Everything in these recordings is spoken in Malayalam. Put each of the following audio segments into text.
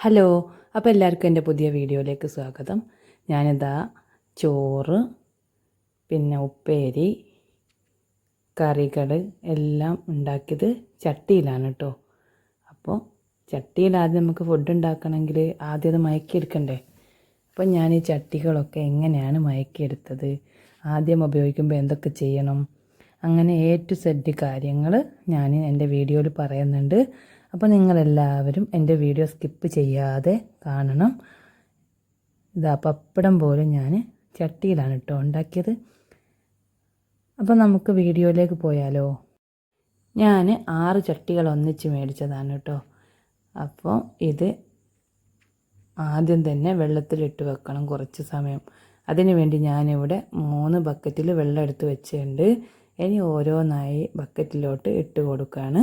ഹലോ അപ്പോൾ എല്ലാവർക്കും എന്റെ പുതിയ വീഡിയോയിലേക്ക് സ്വാഗതം. ഞാനിതാ ചോറ് പിന്നെ ഉപ്പേരി കറികൾ എല്ലാം ഉണ്ടാക്കിയത് ചട്ടിയിലാണ് കേട്ടോ അപ്പോൾ ചട്ടിയിൽ ആദ്യം നമുക്ക് ഫുഡ് ഉണ്ടാക്കണമെങ്കിൽ ആദ്യം അത് മയക്കിയെടുക്കണ്ടേ? അപ്പം ഞാൻ ഈ ചട്ടികളൊക്കെ എങ്ങനെയാണ് മയക്കിയെടുത്തത്? ആദ്യം ഉപയോഗിക്കുമ്പോൾ എന്തൊക്കെ ചെയ്യണം? അങ്ങനെ എ ടു സെഡ് കാര്യങ്ങൾ ഞാൻ എന്റെ വീഡിയോയിൽ പറയുന്നുണ്ട്. അപ്പോൾ നിങ്ങളെല്ലാവരും എന്റെ വീഡിയോ സ്കിപ്പ് ചെയ്യാതെ കാണണം. ഇതാ പപ്പടം പോലും ഞാൻ ചട്ടിയിലാണ് കേട്ടോ ഉണ്ടാക്കിയത്. അപ്പോൾ നമുക്ക് വീഡിയോയിലേക്ക് പോയാലോ? ഞാൻ ആറ് ചട്ടികൾ ഒന്നിച്ച് മേടിച്ചതാണ് കേട്ടോ. അപ്പോൾ ഇത് ആദ്യം തന്നെ വെള്ളത്തിലിട്ട് വെക്കണം കുറച്ച് സമയം. അതിനു വേണ്ടി ഞാനിവിടെ മൂന്ന് ബക്കറ്റിൽ വെള്ളം എടുത്ത് വെച്ചിട്ടുണ്ട്. ഇനി ഓരോന്നായി ബക്കറ്റിലോട്ട് ഇട്ട് കൊടുക്കുകയാണ്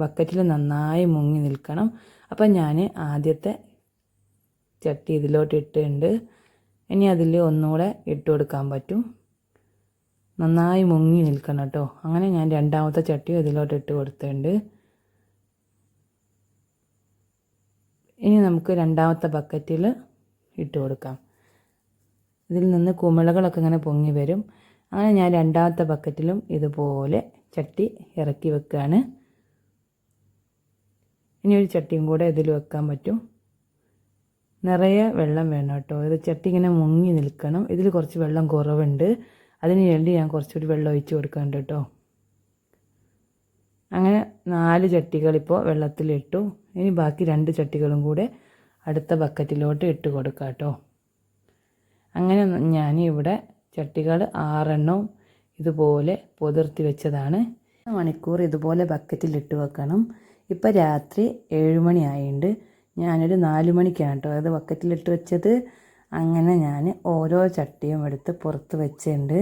ബക്കറ്റിൽ നന്നായി മുങ്ങി നിൽക്കണം. അപ്പം ഞാൻ ആദ്യത്തെ ചട്ടി ഇതിലോട്ട് ഇട്ടിട്ടുണ്ട് ഇനി അതിൽ ഒന്നുകൂടെ ഇട്ട് കൊടുക്കാൻ പറ്റും. നന്നായി മുങ്ങി നിൽക്കണം കേട്ടോ. അങ്ങനെ ഞാൻ രണ്ടാമത്തെ ചട്ടിയും ഇതിലോട്ട് ഇട്ട് കൊടുത്തിട്ടുണ്ട്. ഇനി നമുക്ക് രണ്ടാമത്തെ ബക്കറ്റിൽ ഇട്ട് കൊടുക്കാം. ഇതിൽ നിന്ന് കുമിളകളൊക്കെ ഇങ്ങനെ പൊങ്ങി വരും. അങ്ങനെ ഞാൻ രണ്ടാമത്തെ ബക്കറ്റിലും ഇതുപോലെ ചട്ടി ഇറക്കി വെക്കുകയാണ് ഇനി ഒരു ചട്ടിയും കൂടെ ഇതിൽ വെക്കാൻ പറ്റും. നിറയെ വെള്ളം വേണം കേട്ടോ. ഇത് ചട്ടി ഇങ്ങനെ മുങ്ങി നിൽക്കണം. ഇതിൽ കുറച്ച് വെള്ളം കുറവുണ്ട്. അതിന് വേണ്ടി ഞാൻ കുറച്ചുകൂടി വെള്ളം ഒഴിച്ച് കൊടുക്കുന്നുണ്ട് കേട്ടോ. അങ്ങനെ നാല് ചട്ടികളിപ്പോൾ വെള്ളത്തിലിട്ടു. ഇനി ബാക്കി രണ്ട് ചട്ടികളും കൂടെ അടുത്ത ബക്കറ്റിലോട്ട് ഇട്ട് കൊടുക്കാം കേട്ടോ. അങ്ങനെ ഞാൻ ഇവിടെ ചട്ടികൾ ആറെണ്ണവും ഇതുപോലെ പൊതിർത്തി വെച്ചതാണ്. മണിക്കൂർ ഇതുപോലെ ബക്കറ്റിലിട്ട് വെക്കണം. ഇപ്പം രാത്രി ഏഴ് മണിയായിട്ടുണ്ട് ഞാനൊരു നാല് മണിക്കാണ് കേട്ടോ അത് ബക്കറ്റിലിട്ട് വെച്ചത്. അങ്ങനെ ഞാൻ ഓരോ ചട്ടിയും എടുത്ത് പുറത്ത് വെച്ചിട്ടുണ്ട്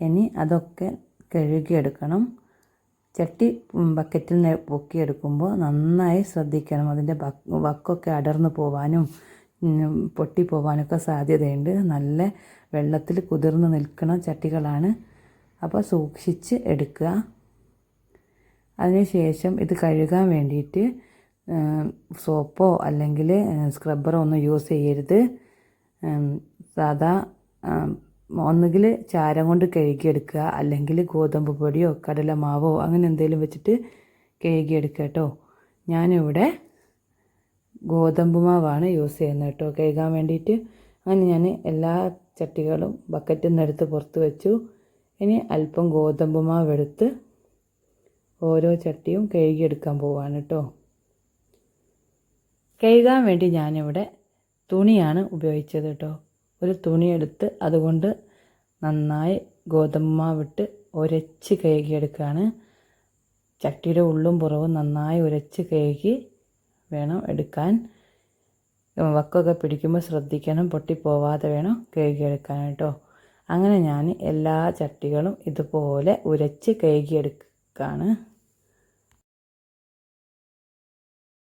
ഇനി അതൊക്കെ കഴുകിയെടുക്കണം. ചട്ടി ബക്കറ്റിൽ നിന്ന് പൊക്കിയെടുക്കുമ്പോൾ നന്നായി ശ്രദ്ധിക്കണം. അതിന്റെ വക്കൊക്കെ അടർന്നു പോവാനും പൊട്ടിപ്പോവാനൊക്കെ സാധ്യതയുണ്ട്. നല്ല വെള്ളത്തിൽ കുതിർന്ന് നിൽക്കുന്ന ചട്ടികളാണ്. അപ്പോൾ സൂക്ഷിച്ച് എടുക്കുക. അതിനുശേഷം ഇത് കഴുകാൻ വേണ്ടിയിട്ട് സോപ്പോ അല്ലെങ്കിൽ സ്ക്രബ്ബറോ ഒന്നും യൂസ് ചെയ്യരുത്. സാധാ ഒന്നുകിൽ ചാരം കൊണ്ട് കഴുകിയെടുക്കുക അല്ലെങ്കിൽ ഗോതമ്പ് പൊടിയോ കടലമാവോ അങ്ങനെ എന്തെങ്കിലും വെച്ചിട്ട് കഴുകിയെടുക്കുക കേട്ടോ. ഞാനിവിടെ ഗോതമ്പ് മാവാണ് യൂസ് ചെയ്യുന്നത് കേട്ടോ. കഴുകാൻ വേണ്ടിയിട്ട് അങ്ങനെ ഞാൻ എല്ലാ ചട്ടികളും ബക്കറ്റിൽ നിന്ന് എടുത്ത് പുറത്ത് വെച്ചു. ഇനി അല്പം ഗോതമ്പ് മാവ് എടുത്ത് ഓരോ ചട്ടിയും കഴുകിയെടുക്കാൻ പോവാണ് കേട്ടോ കഴുകാൻ വേണ്ടി ഞാനിവിടെ തുണിയാണ് ഉപയോഗിച്ചത് കേട്ടോ ഒരു തുണിയെടുത്ത് അതുകൊണ്ട് നന്നായി ഗോതമ്പ് മാവിട്ട് ഉരച്ച് കഴുകിയെടുക്കുകയാണ് ചട്ടിയുടെ ഉള്ളും പുറവും നന്നായി ഉരച്ച് കഴുകി വേണം എടുക്കാൻ. വക്കൊക്കെ പിടിക്കുമ്പോൾ ശ്രദ്ധിക്കണം പൊട്ടിപ്പോവാതെ വേണം കഴുകിയെടുക്കാൻ കേട്ടോ അങ്ങനെ ഞാൻ എല്ലാ ചട്ടികളും ഇതുപോലെ ഉരച്ച് കഴുകിയെടുക്കുകയാണ്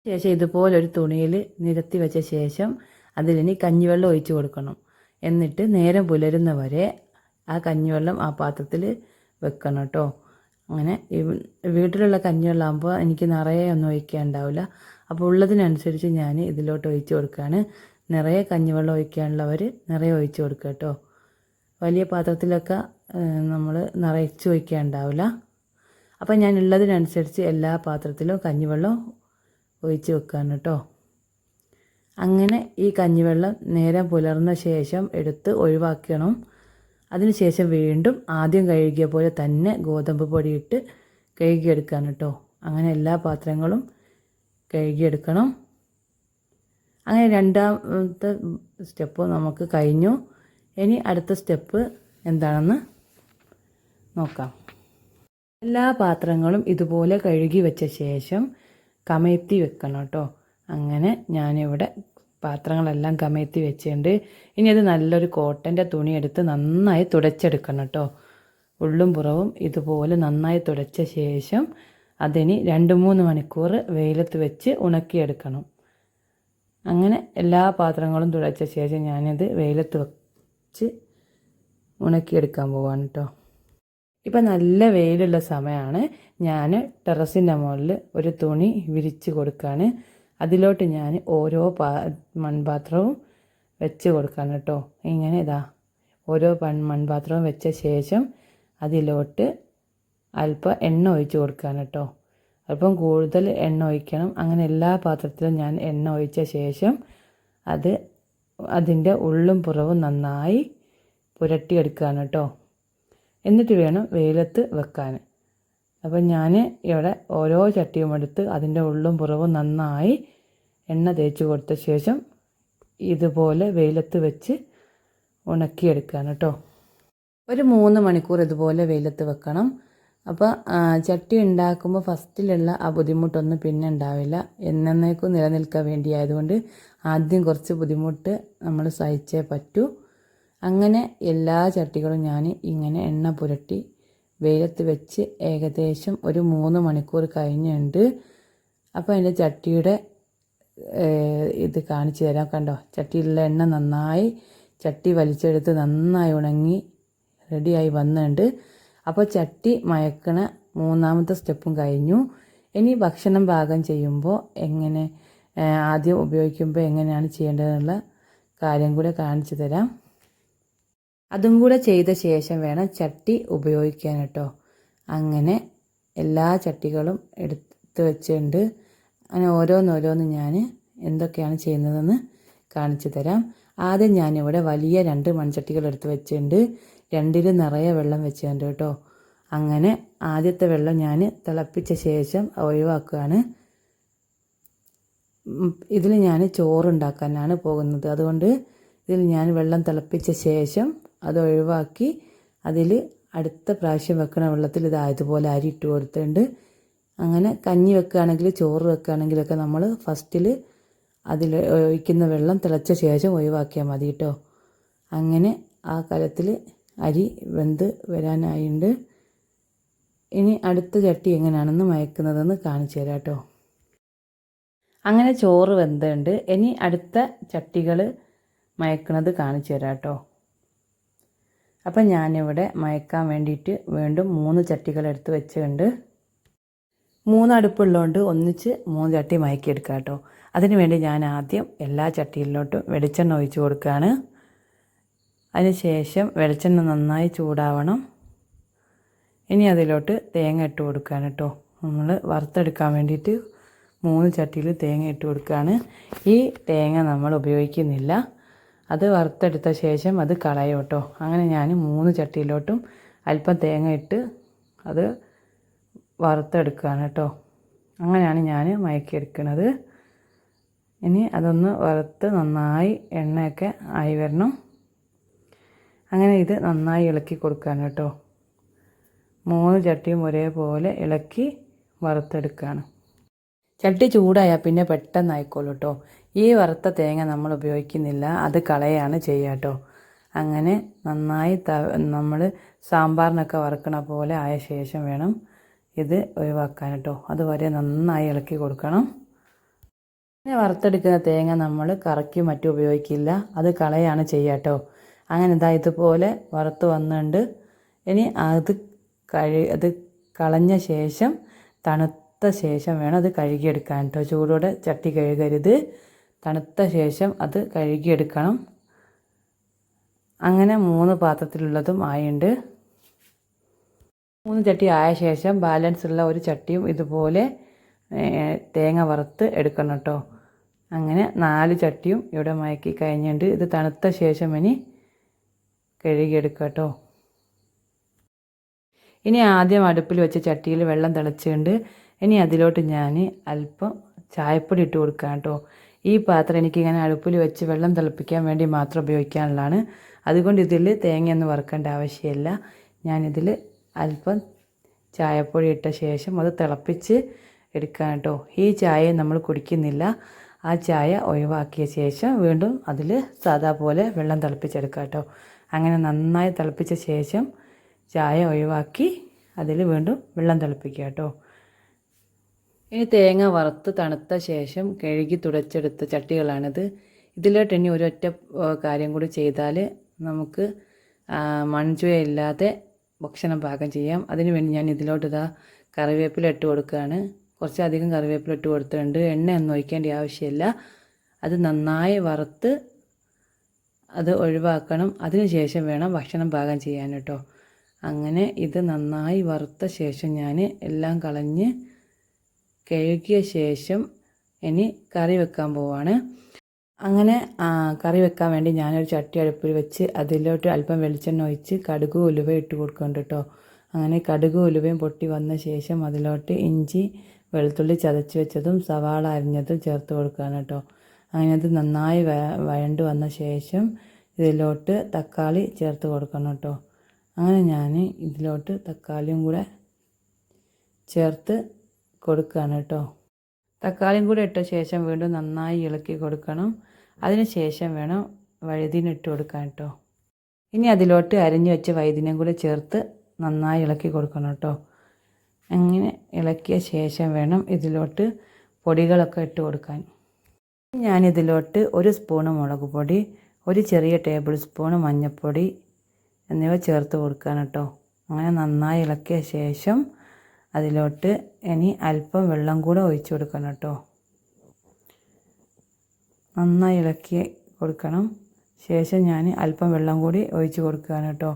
ശേഷം ഇതുപോലൊരു തുണിയിൽ നിരത്തി വെച്ച ശേഷം അതിലിനി കഞ്ഞിവെള്ളം ഒഴിച്ചു കൊടുക്കണം. എന്നിട്ട് നേരം പുലരുന്ന വരെ ആ കഞ്ഞിവെള്ളം ആ പാത്രത്തിൽ വെക്കണം കേട്ടോ. അങ്ങനെ വീട്ടിലുള്ള കഞ്ഞിവെള്ളമാകുമ്പോൾ എനിക്ക് നിറയെ ഒന്നും ഒഴിക്കാൻ ഒഴിക്കാനുണ്ടാവില്ല അപ്പോൾ ഉള്ളതിനനുസരിച്ച് ഞാൻ ഇതിലോട്ട് ഒഴിച്ചു കൊടുക്കുകയാണ് നിറയെ കഞ്ഞിവെള്ളം ഒഴിക്കാനുള്ളവർ നിറയെ ഒഴിച്ചു കൊടുക്കുക കേട്ടോ. വലിയ പാത്രത്തിലൊക്കെ നമ്മൾ നിറച്ച് ഒഴിക്കാനുണ്ടാവില്ല അപ്പോൾ ഞാൻ ഉള്ളതിനനുസരിച്ച് എല്ലാ പാത്രത്തിലും കഞ്ഞിവെള്ളം ഒഴിച്ച് വെക്കുകയാണ് കേട്ടോ. അങ്ങനെ ഈ കഞ്ഞിവെള്ളം നേരം പുലർന്ന ശേഷം എടുത്ത് ഒഴിവാക്കണം. അതിനുശേഷം വീണ്ടും ആദ്യം കഴുകിയ പോലെ തന്നെ ഗോതമ്പ് പൊടിയിട്ട് കഴുകിയെടുക്കാൻ കേട്ടോ. അങ്ങനെ എല്ലാ പാത്രങ്ങളും കഴുകിയെടുക്കണം. അങ്ങനെ രണ്ടാമത്തെ സ്റ്റെപ്പ് നമുക്ക് കഴിഞ്ഞു. ഇനി അടുത്ത സ്റ്റെപ്പ് എന്താണെന്ന് നോക്കാം. എല്ലാ പാത്രങ്ങളും ഇതുപോലെ കഴുകി വെച്ച ശേഷം കമഴ്ത്തി വെക്കണം കേട്ടോ. അങ്ങനെ ഞാനിവിടെ പാത്രങ്ങളെല്ലാം കമഴ്ത്തി വെച്ചിട്ടുണ്ട്. ഇനി അത് നല്ലൊരു കോട്ടന്റെ തുണി എടുത്ത് നന്നായി തുടച്ചെടുക്കണം കേട്ടോ. ഉള്ളും പുറവും ഇതുപോലെ നന്നായി തുടച്ച ശേഷം അതിന് രണ്ട് മൂന്ന് മണിക്കൂർ വെയിലത്ത് വെച്ച് ഉണക്കിയെടുക്കണം. അങ്ങനെ എല്ലാ പാത്രങ്ങളും തുടച്ച ശേഷം ഞാനിത് വെയിലത്ത് വെച്ച് ഉണക്കിയെടുക്കാൻ പോവാണ് കേട്ടോ. ഇപ്പം നല്ല വെയിലുള്ള സമയമാണ് ഞാൻ ടെറസിന്റെ മുകളിൽ ഒരു തുണി വിരിച്ച് കൊടുക്കുകയാണ് അതിലോട്ട് ഞാൻ ഓരോ പാ മൺപാത്രവും വെച്ച് കൊടുക്കാൻ കേട്ടോ. ഇങ്ങനെ ഇതാ ഓരോ പൺ മൺപാത്രവും വെച്ച ശേഷം അതിലോട്ട് അല്പം എണ്ണ ഒഴിച്ച് കൊടുക്കാൻ കേട്ടോ. അല്പം കൂടുതൽ എണ്ണ ഒഴിക്കണം. അങ്ങനെ എല്ലാ പാത്രത്തിലും ഞാൻ എണ്ണ ഒഴിച്ച ശേഷം അത് അതിന്റെ ഉള്ളും പുറവും നന്നായി പുരട്ടിയെടുക്കുകയാണ് കേട്ടോ. എന്നിട്ട് വേണം വെയിലത്ത് വെക്കാൻ. അപ്പം ഞാൻ ഇവിടെ ഓരോ ചട്ടിയും എടുത്ത് അതിന്റെ ഉള്ളും പുറവും നന്നായി എണ്ണ തേച്ച് കൊടുത്ത ശേഷം ഇതുപോലെ വെയിലത്ത് വെച്ച് ഉണക്കിയെടുക്കുകയാണ് കേട്ടോ. ഒരു മൂന്ന് മണിക്കൂർ ഇതുപോലെ വെയിലത്ത് വെക്കണം. അപ്പോൾ ചട്ടി ഉണ്ടാക്കുമ്പോൾ ഫസ്റ്റിലുള്ള ആ ബുദ്ധിമുട്ടൊന്നും പിന്നെ ഉണ്ടാവില്ല. എന്നേക്കും നിലനിൽക്കാൻ വേണ്ടി ആയതുകൊണ്ട് ആദ്യം കുറച്ച് ബുദ്ധിമുട്ട് നമ്മൾ സഹിച്ചേ പറ്റൂ. അങ്ങനെ എല്ലാ ചട്ടികളും ഞാൻ ഇങ്ങനെ എണ്ണ പുരട്ടി വെയിലത്ത് വെച്ച് ഏകദേശം ഒരു മൂന്ന് മണിക്കൂർ കഴിഞ്ഞുണ്ട്. അപ്പോൾ അതിന്റെ ചട്ടിയുടെ ഇത് കാണിച്ചു തരാം. കണ്ടോ? ചട്ടിയിലുള്ള എണ്ണ നന്നായി ചട്ടി വലിച്ചെടുത്ത് നന്നായി ഉണങ്ങി റെഡിയായി വന്നിട്ടുണ്ട് അപ്പോൾ ചട്ടി മയക്കണ മൂന്നാമത്തെ സ്റ്റെപ്പും കഴിഞ്ഞു. ഇനി ഭക്ഷണം പാകം ചെയ്യുമ്പോൾ എങ്ങനെ ആദ്യം ഉപയോഗിക്കുമ്പോൾ എങ്ങനെയാണ് ചെയ്യേണ്ടതെന്നുള്ള കാര്യം കൂടെ കാണിച്ചു തരാം. അതും കൂടെ ചെയ്ത ശേഷം വേണം ചട്ടി ഉപയോഗിക്കാൻ കേട്ടോ. അങ്ങനെ എല്ലാ ചട്ടികളും എടുത്ത് വെച്ചിട്ടുണ്ട്. അങ്ങനെ ഓരോന്നോരോന്ന് ഞാൻ എന്തൊക്കെയാണ് ചെയ്യുന്നതെന്ന് കാണിച്ചു തരാം. ആദ്യം ഞാനിവിടെ വലിയ രണ്ട് മൺചട്ടികൾ എടുത്ത് വെച്ചിട്ടുണ്ട്. രണ്ടിലും നിറയെ വെള്ളം വെച്ചിട്ടുണ്ട് കേട്ടോ. അങ്ങനെ ആദ്യത്തെ വെള്ളം ഞാൻ തിളപ്പിച്ച ശേഷം ഒഴിവാക്കുകയാണ്. ഇതിൽ ഞാൻ ചോറുണ്ടാക്കാനാണ് പോകുന്നത്. അതുകൊണ്ട് ഇതിൽ ഞാൻ വെള്ളം തിളപ്പിച്ച ശേഷം അത് ഒഴിവാക്കി അതിൽ അടുത്ത പ്രാവശ്യം വെക്കണ വെള്ളത്തിൽ ഇത് ഇതുപോലെ അരി ഇട്ട് കൊടുത്തിട്ടുണ്ട്. അങ്ങനെ കഞ്ഞി വെക്കുകയാണെങ്കിൽ ചോറ് വെക്കുകയാണെങ്കിലൊക്കെ നമ്മൾ ഫസ്റ്റിൽ അതിൽ ഒഴിക്കുന്ന വെള്ളം തിളച്ച ശേഷം ഒഴിവാക്കിയാൽ മതി കേട്ടോ അങ്ങനെ ആ കലത്തിൽ അരി വെന്ത് വരാനായിട്ടുണ്ട് ഇനി അടുത്ത ചട്ടി എങ്ങനെയാണെന്ന് മയക്കുന്നതെന്ന് കാണിച്ചു തരാം കേട്ടോ അങ്ങനെ ചോറ് വെന്തുണ്ട്. ഇനി അടുത്ത ചട്ടികൾ മയക്കുന്നത് കാണിച്ചു തരാം കേട്ടോ അപ്പം ഞാനിവിടെ മയക്കാൻ വേണ്ടിയിട്ട് വീണ്ടും മൂന്ന് ചട്ടികൾ എടുത്ത് വെച്ചിട്ടുണ്ട്. മൂന്ന് അടുപ്പുള്ളതുകൊണ്ട് ഒന്നിച്ച് മൂന്ന് ചട്ടി മയക്കിയെടുക്കാം കേട്ടോ. അതിനുവേണ്ടി ഞാൻ ആദ്യം എല്ലാ ചട്ടിയിലോട്ടും വെളിച്ചെണ്ണ ഒഴിച്ച് കൊടുക്കുകയാണ്. അതിനുശേഷം വെളിച്ചെണ്ണ നന്നായി ചൂടാവണം. ഇനി അതിലോട്ട് തേങ്ങ ഇട്ട് കൊടുക്കുകയാണ് കേട്ടോ. നമ്മൾ വറുത്തെടുക്കാൻ വേണ്ടിയിട്ട് മൂന്ന് ചട്ടിയിൽ തേങ്ങ ഇട്ട് കൊടുക്കുകയാണ്. ഈ തേങ്ങ നമ്മൾ ഉപയോഗിക്കുന്നില്ല. അത് വറുത്തെടുത്ത ശേഷം അത് കളയും കേട്ടോ അങ്ങനെ ഞാൻ മൂന്ന് ചട്ടിയിലോട്ടും അല്പം തേങ്ങ ഇട്ട് അത് വറുത്തെടുക്കുകയാണ് കേട്ടോ. അങ്ങനെയാണ് ഞാൻ മയക്കിയെടുക്കുന്നത്. ഇനി അതൊന്ന് വറുത്ത് നന്നായി എണ്ണയൊക്കെ ആയി വരണം. അങ്ങനെ ഇത് നന്നായി ഇളക്കി കൊടുക്കുകയാണ് കേട്ടോ. മൂന്ന് ചട്ടിയും ഒരേപോലെ ഇളക്കി വറുത്തെടുക്കുകയാണ്. ചട്ടി ചൂടായാൽ പിന്നെ പെട്ടെന്ന് ആയിക്കോളൂ കേട്ടോ. ഈ വറുത്ത തേങ്ങ നമ്മൾ ഉപയോഗിക്കുന്നില്ല. അത് കളയാണ് ചെയ്യുക കേട്ടോ അങ്ങനെ നന്നായി ത നമ്മൾ സാമ്പാറിനൊക്കെ വറുക്കണ പോലെ ആയ ശേഷം വേണം ഇത് ഒഴിവാക്കാൻ കേട്ടോ അതുവരെ നന്നായി ഇളക്കി കൊടുക്കണം. പിന്നെ വറുത്തെടുക്കുന്ന തേങ്ങ നമ്മൾ കറക്കി മറ്റും ഉപയോഗിക്കില്ല. അത് കളയാണ് ചെയ്യുക കേട്ടോ അങ്ങനെ ഇതാ ഇതുപോലെ വറുത്ത് വന്നുണ്ട് ഇനി അത് കഴി അത് കളഞ്ഞ ശേഷം തണുത്ത ശേഷം വേണം അത് കഴുകിയെടുക്കാൻ കേട്ടോ ചൂടോടെ ചട്ടി കഴുകരുത്. തണുത്ത ശേഷം അത് കഴുകിയെടുക്കണം. അങ്ങനെ മൂന്ന് പാത്രത്തിലുള്ളതും ആയുണ്ട്. മൂന്ന് ചട്ടി ആയ ശേഷം ബാലൻസ് ഉള്ള ഒരു ചട്ടിയും ഇതുപോലെ തേങ്ങ വറുത്ത് എടുക്കണം കേട്ടോ അങ്ങനെ നാല് ചട്ടിയും ഇവിടെ മയക്കി കഴിഞ്ഞിട്ടുണ്ട് ഇത് തണുത്ത ശേഷം ഇനി കഴുകിയെടുക്കുക കേട്ടോ ഇനി ആദ്യം അടുപ്പിൽ വെച്ച ചട്ടിയിൽ വെള്ളം തിളച്ചുകൊണ്ട് ഇനി അതിലോട്ട് ഞാൻ അല്പം ചായപ്പൊടി ഇട്ട് കൊടുക്കാം കേട്ടോ ഈ പാത്രം എനിക്കിങ്ങനെ അടുപ്പിൽ വെച്ച് വെള്ളം തിളപ്പിക്കാൻ വേണ്ടി മാത്രം ഉപയോഗിക്കാനുള്ളതാണ്. അതുകൊണ്ട് ഇതിൽ തേങ്ങയൊന്നും വറുക്കേണ്ട ആവശ്യമില്ല. ഞാനിതിൽ അല്പം ചായപ്പൊടി ഇട്ട ശേഷം അത് തിളപ്പിച്ച് എടുക്കാൻ കേട്ടോ. ഈ ചായ നമ്മൾ കുടിക്കുന്നില്ല. ആ ചായ ഒഴിവാക്കിയ ശേഷം വീണ്ടും അതിൽ സാദാ പോലെ വെള്ളം തിളപ്പിച്ചെടുക്കാം കേട്ടോ. അങ്ങനെ നന്നായി തിളപ്പിച്ച ശേഷം ചായ ഒഴിവാക്കി അതിൽ വീണ്ടും വെള്ളം തിളപ്പിക്കുക കേട്ടോ. ഇനി തേങ്ങ വറുത്ത് തണുത്ത ശേഷം കഴുകി തുടച്ചെടുത്ത ചട്ടികളാണിത്. ഇതിലോട്ട് ഇനി ഒരൊറ്റ കാര്യം കൂടി ചെയ്താൽ നമുക്ക് മൺചുവയില്ലാതെ ഭക്ഷണം പാകം ചെയ്യാം. അതിന് വേണ്ടി ഞാൻ ഇതിലോട്ട് ഇതാ കറിവേപ്പില ഇട്ട് കൊടുക്കുകയാണ് കുറച്ചധികം കറിവേപ്പില ഇട്ട് കൊടുത്തിട്ടുണ്ട്. എണ്ണയൊന്നും ഒഴിക്കേണ്ട ആവശ്യമില്ല. അത് നന്നായി വറുത്ത് അത് ഒഴിവാക്കണം. അതിനുശേഷം വേണം ഭക്ഷണം പാകം ചെയ്യാൻ കേട്ടോ. അങ്ങനെ ഇത് നന്നായി വറുത്ത ശേഷം ഞാൻ എല്ലാം കളഞ്ഞ് കഴുകിയ ശേഷം ഇനി കറി വെക്കാൻ പോവാണ്. അങ്ങനെ കറി വെക്കാൻ വേണ്ടി ഞാനൊരു ചട്ടി അടുപ്പിൽ വെച്ച് അതിലോട്ട് അല്പം വെളിച്ചെണ്ണ ഒഴിച്ച് കടുക് ഉലുവ ഇട്ട് കൊടുക്കുന്നുണ്ട് കേട്ടോ അങ്ങനെ കടുക് ഉലുവയും പൊട്ടി വന്ന ശേഷം അതിലോട്ട് ഇഞ്ചി വെളുത്തുള്ളി ചതച്ച് വെച്ചതും സവാള അരിഞ്ഞതും ചേർത്ത് കൊടുക്കുകയാണ് കേട്ടോ അങ്ങനെ അത് നന്നായി വഴണ്ട് വന്ന ശേഷം ഇതിലോട്ട് തക്കാളി ചേർത്ത് കൊടുക്കണം കേട്ടോ അങ്ങനെ ഞാൻ ഇതിലോട്ട് തക്കാളിയും കൂടെ ചേർത്ത് കൊടുക്കുകയാണ് കേട്ടോ തക്കാളിയും കൂടി ഇട്ട ശേഷം വീണ്ടും നന്നായി ഇളക്കി കൊടുക്കണം. അതിന് ശേഷം വേണം വഴുതിന ഇട്ട് കൊടുക്കാൻ കേട്ടോ ഇനി അതിലോട്ട് അരിഞ്ഞു വെച്ച വൈദ്യനും കൂടി ചേർത്ത് നന്നായി ഇളക്കി കൊടുക്കണം കേട്ടോ അങ്ങനെ ഇളക്കിയ ശേഷം വേണം ഇതിലോട്ട് പൊടികളൊക്കെ ഇട്ട് കൊടുക്കാൻ. ഞാനിതിലോട്ട് ഒരു സ്പൂണ് മുളക് പൊടി ഒരു ചെറിയ ടേബിൾ സ്പൂണ് മഞ്ഞൾപ്പൊടി എന്നിവ ചേർത്ത് കൊടുക്കാൻ കേട്ടോ അങ്ങനെ നന്നായി ഇളക്കിയ ശേഷം അതിലോട്ട് ഇനി അല്പം വെള്ളം കൂടെ ഒഴിച്ചു കൊടുക്കണം കേട്ടോ. നന്നായി ഇളക്കി കൊടുക്കണം. ശേഷം ഞാൻ അല്പം വെള്ളം കൂടി ഒഴിച്ചു കൊടുക്കുകയാണ് കേട്ടോ.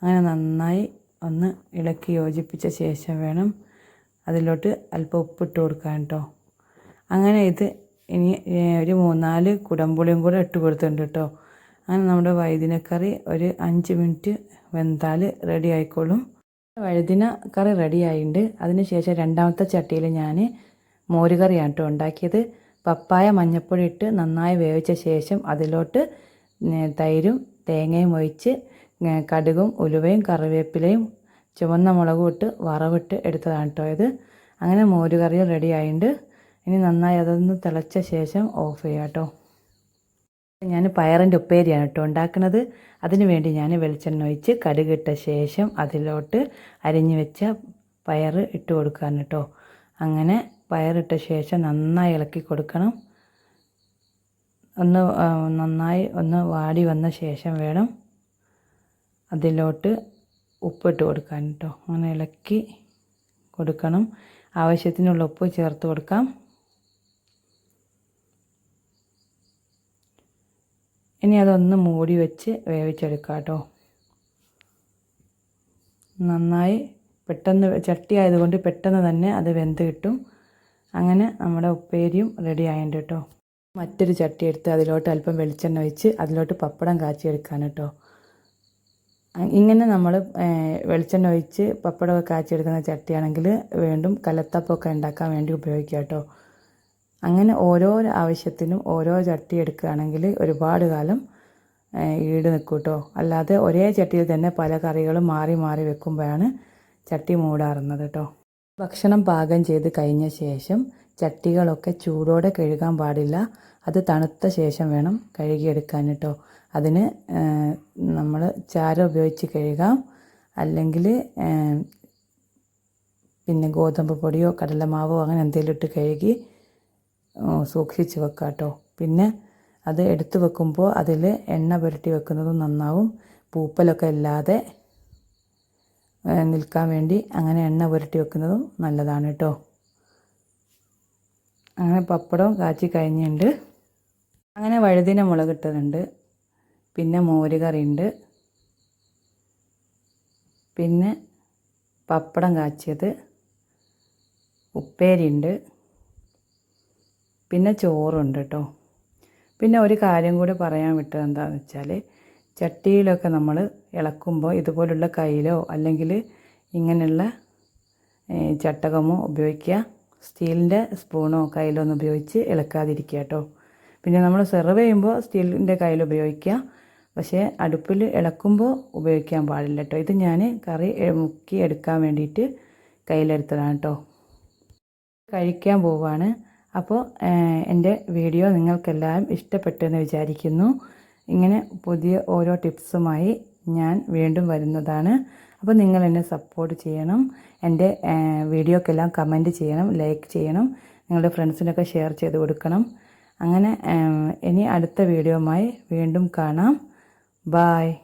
അങ്ങനെ നന്നായി ഒന്ന് ഇളക്കി യോജിപ്പിച്ച ശേഷം വേണം അതിലോട്ട് അല്പം ഉപ്പിട്ട് കൊടുക്കാൻ കേട്ടോ. അങ്ങനെ ഇത് ഇനി ഒരു മൂന്നാൽ കുടംപുളിയും കൂടെ ഇട്ട് കൊടുത്തിട്ടുണ്ട് കേട്ടോ. അങ്ങനെ നമ്മുടെ വൈദിനക്കറി ഒരു അഞ്ച് മിനിറ്റ് വെന്താൽ റെഡി ആയിക്കോളും. വഴുതിന കറി റെഡി അതിനുശേഷം അതിന് രണ്ടാമത്തെ ചട്ടിയിൽ ഞാൻ മോരുകറിയാണ് കേട്ടോ ഉണ്ടാക്കിയത്. പപ്പായ മഞ്ഞൾപ്പൊടി ഇട്ട് നന്നായി വേവിച്ച ശേഷം അതിലോട്ട് തൈരും തേങ്ങയും ഒഴിച്ച് കടുകും ഉലുവയും കറിവേപ്പിലയും ചുവന്ന മുളകും ഇട്ട് വറവിട്ട് എടുത്തതാണ് കേട്ടോ ഇത്. അങ്ങനെ മോരുകറിയും റെഡി ആയിട്ടുണ്ട് ഇനി നന്നായി അതൊന്ന് തിളച്ച ശേഷം ഓഫ് ചെയ്യാം കേട്ടോ ഞാൻ പയറിന്റെ ഉപ്പേരിയാണ് കേട്ടോ ഉണ്ടാക്കുന്നത്. അതിന് വേണ്ടി ഞാൻ വെളിച്ചെണ്ണ ഒഴിച്ച് കടുകിട്ട ശേഷം അതിലോട്ട് അരിഞ്ഞു വെച്ച പയർ ഇട്ട് കൊടുക്കാൻ കേട്ടോ. അങ്ങനെ പയറിട്ട ശേഷം നന്നായി ഇളക്കി കൊടുക്കണം. ഒന്ന് നന്നായി ഒന്ന് വാടി വന്ന ശേഷം വേണം അതിലോട്ട് ഉപ്പിട്ട് കൊടുക്കാൻ കേട്ടോ. അങ്ങനെ ഇളക്കി കൊടുക്കണം. ആവശ്യത്തിനുള്ള ഉപ്പ് ചേർത്ത് കൊടുക്കാം. ഇനി അതൊന്ന് മൂടി വെച്ച് വേവിച്ചെടുക്കാം കേട്ടോ. നന്നായി പെട്ടെന്ന് ചട്ടി ആയതുകൊണ്ട് പെട്ടെന്ന് തന്നെ അത് വെന്ത് കിട്ടും. അങ്ങനെ നമ്മുടെ ഉപ്പേരിയും റെഡി ആയിട്ടുണ്ട് കേട്ടോ. മറ്റൊരു ചട്ടി എടുത്ത് അതിലോട്ട് അല്പം വെളിച്ചെണ്ണ ഒഴിച്ച് അതിലോട്ട് പപ്പടം കാച്ചിയെടുക്കാൻ കേട്ടോ. ഇങ്ങനെ നമ്മൾ വെളിച്ചെണ്ണ ഒഴിച്ച് പപ്പടമൊക്കെ കാച്ചിയെടുക്കുന്ന ചട്ടിയാണെങ്കിൽ വീണ്ടും കലത്തപ്പമൊക്കെ ഉണ്ടാക്കാൻ വേണ്ടി ഉപയോഗിക്കാം കേട്ടോ. അങ്ങനെ ഓരോ ആവശ്യത്തിനും ഓരോ ചട്ടി എടുക്കുകയാണെങ്കിൽ ഒരുപാട് കാലം ഈട് നിൽക്കും കേട്ടോ അല്ലാതെ ഒരേ ചട്ടിയിൽ തന്നെ പല കറികളും മാറി മാറി വെക്കുമ്പോഴാണ് ചട്ടി മൂടാറുന്നത് കേട്ടോ ഭക്ഷണം പാകം ചെയ്ത് കഴിഞ്ഞ ശേഷം ചട്ടികളൊക്കെ ചൂടോടെ കഴുകാൻ പാടില്ല. അത് തണുത്ത ശേഷം വേണം കഴുകിയെടുക്കാൻ കേട്ടോ അതിന് നമ്മൾ ചാരം ഉപയോഗിച്ച് കഴുകാം. അല്ലെങ്കിൽ പിന്നെ ഗോതമ്പ് പൊടിയോ കടലമാവോ അങ്ങനെ എന്തെങ്കിലും ഇട്ട് കഴുകി സൂക്ഷിച്ച് വെക്കാം കേട്ടോ പിന്നെ അത് എടുത്ത് വെക്കുമ്പോൾ അതിൽ എണ്ണ പുരട്ടി വെക്കുന്നത് നന്നാവും. പൂപ്പലൊക്കെ ഇല്ലാതെ നിൽക്കാൻ വേണ്ടി അങ്ങനെ എണ്ണ പുരട്ടി വെക്കുന്നതും നല്ലതാണ് കേട്ടോ അങ്ങനെ പപ്പടം കാച്ചി കഴിഞ്ഞിട്ടുണ്ട് അങ്ങനെ വഴുതിന മുളക് ഇട്ടതുണ്ട്. പിന്നെ മോരുകറിയുണ്ട് പിന്നെ പപ്പടം കാച്ചിയത് ഉപ്പേരിയുണ്ട് പിന്നെ ചോറുണ്ട് കേട്ടോ പിന്നെ ഒരു കാര്യം കൂടി പറയാൻ വിട്ടത് എന്താണെന്ന് വെച്ചാൽ ചട്ടിയിലൊക്കെ നമ്മൾ ഇളക്കുമ്പോൾ ഇതുപോലുള്ള കയ്യിലോ അല്ലെങ്കിൽ ഇങ്ങനെയുള്ള ചട്ടകമോ ഉപയോഗിക്കുക. സ്റ്റീലിന്റെ സ്പൂണോ കയ്യിലോ ഒന്നും ഉപയോഗിച്ച് ഇളക്കാതിരിക്കുക കേട്ടോ. പിന്നെ നമ്മൾ സെർവ് ചെയ്യുമ്പോൾ സ്റ്റീലിന്റെ കയ്യിൽ ഉപയോഗിക്കുക. പക്ഷേ അടുപ്പിൽ ഇളക്കുമ്പോൾ ഉപയോഗിക്കാൻ പാടില്ല കേട്ടോ. ഇത് ഞാൻ കറി മുക്കി എടുക്കാൻ വേണ്ടിയിട്ട് കയ്യിലെടുത്തതാണ് കേട്ടോ. കഴിക്കാൻ പോവാണ്. അപ്പോൾ എന്റെ വീഡിയോ നിങ്ങൾക്കെല്ലാം ഇഷ്ടപ്പെട്ടെന്ന് വിചാരിക്കുന്നു. ഇങ്ങനെ പുതിയ ഓരോ ടിപ്സുമായി ഞാൻ വീണ്ടും വരുന്നതാണ്. അപ്പോൾ നിങ്ങൾ എന്നെ സപ്പോർട്ട് ചെയ്യണം. എന്റെ വീഡിയോക്കെല്ലാം കമന്റ് ചെയ്യണം ലൈക്ക് ചെയ്യണം നിങ്ങളുടെ ഫ്രണ്ട്സിനൊക്കെ ഷെയർ ചെയ്ത് കൊടുക്കണം. അങ്ങനെ ഇനി അടുത്ത വീഡിയോമായി വീണ്ടും കാണാം. ബായ്.